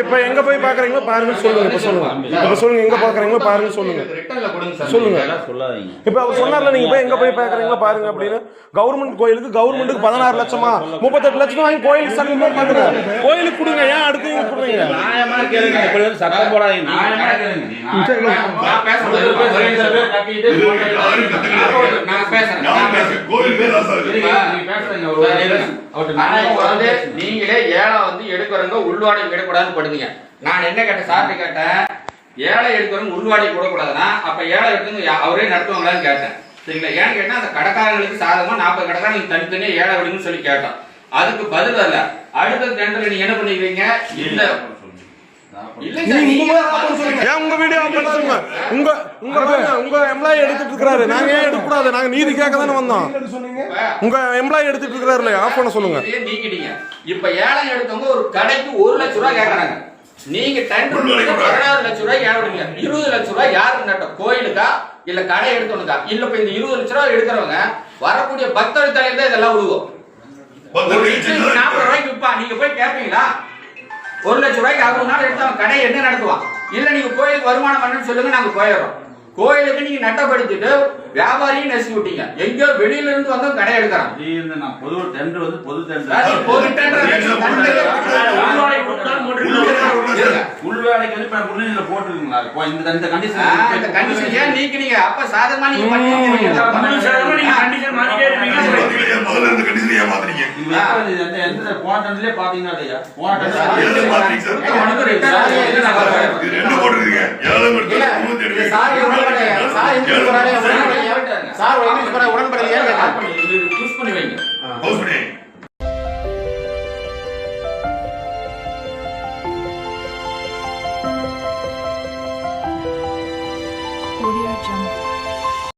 இப்ப எங்க போய் பாக்குறீங்களோ பாருங்க சொல்லுங்க இப்ப சொல்லுங்க. இப்ப சொல்லுங்க எங்க பாக்குறீங்களோ பாருங்க சொல்லுங்க. கொடுங்க சொல்லுங்க. சொல்லாதீங்க இப்ப அவர் சொன்னார்ல நீங்க போய் எங்க போய் பாக்குறீங்களோ பாருங்க அப்படின்னு. கவர்மெண்ட் கோயிலுக்கு கவர்மெண்ட்டுக்கு பதினாறு லட்சமா முப்பத்தெட்டு லட்சம் வாங்கி கோயிலுக்கு போட்டு பாத்துங்க கோயிலுக்கு கொடுங்க ஏன் அடுத்து வந்து சட்டம் போடாதீங்க நீங்களே எடுக்கிறவங்க உள்வாடகை எடுக்கக்கூடாதுன்னு படுங்க நான் என்ன கேட்டேன்? சார்ட்ட கேட்டேன். ஏழை எடுக்கிறவங்க உள்வாடகை கொடுக்கூடாதுன்னா அப்ப ஏழை எடுத்து அவரே நடத்துவாங்களான்னு கேட்டேன். சரிங்களா? ஏன்னு கேட்டா அந்த கடைக்காரங்களுக்கு சாதகமா நாற்பது கடைக்காரங்க நீங்க தனித்தனியா ஏழை விடுங்கன்னு சொல்லி கேட்டோம். அதுக்கு பதில் அல்ல அடுத்த டெண்டர்ல நீங்க என்ன பண்ணுவீங்க இந்த இல்ல சார், நீங்க தான் பதில் சொல்லுங்க. ஏன் உங்க உங்க உங்க உங்க எம்ப்ளாயி எடுத்துட்டு இருக்காரு நாங்க ஏன் எடுக்க கூடாது நாங்க நீதி கேட்க தானே வந்தோம். உங்க எம்ப்ளாயி எடுத்துட்டு இருக்காருல்ல ஆஃப் பண்ண சொல்லுங்க. நீக்கிட்டீங்க. இப்ப ஏழை எடுத்தவங்க ஒரு கடைக்கு ஒரு லட்சம் ரூபாய் கேக்குறாங்க. நீங்க டெண்டர் பதினாறு லட்சம் ரூபாய் விடுங்க இருபது லட்சம் ரூபாய் யாருக்கு நட்டம் கோயிலுக்கா? இல்ல கடை எடுத்தவனுக்கா? இல்ல இப்ப இந்த இருபது லட்சம் ரூபாய் எடுக்கிறவங்க வரக்கூடிய பக்தர் தலையில தான் இதெல்லாம் இட்லி நாற்பது ரூபாய்க்கு விற்பா நீங்க போய் கேட்பீங்களா ஒரு லட்சம் ரூபாய்க்கு அறுபது நாள் எடுத்தவன் கடை என்ன நடத்துவான்? இல்ல நீங்க கோயிலுக்கு வருமானம் பண்ணுன்னு சொல்லுங்க நாங்க போயிடுறோம். கோயிலுக்கு நீங்க நட்டப்படுத்திட்டு வியாபாரியும் நெசி விட்டீங்க. எங்கேயோ வெளியில இருந்து வந்து கடை எடுக்கிறான். பொது டெண்டர் வந்து பொது டெண்டர் பொது டெண்டர் வச்சு தண்டனை உள்வாடகை கொடுத்தாலும் போட்டுருக்கீங்க. இருங்க. உள் வேலைக்கு வந்து இப்ப முன்னிலையில போட்டுருக்கீங்களா? இப்போ இந்த இந்த கண்டிஷன் இந்த கண்டிஷன் ஏன் நீக்கினீங்க? அப்ப சாதகமா நீங்க கண்டிஷன் ஏமாத்துறீங்க பாத்தீங்கன்னா இல்லையா? போன எது மாத்துறீங்க சார்? உனக்கு return ஆகுது, இது நான்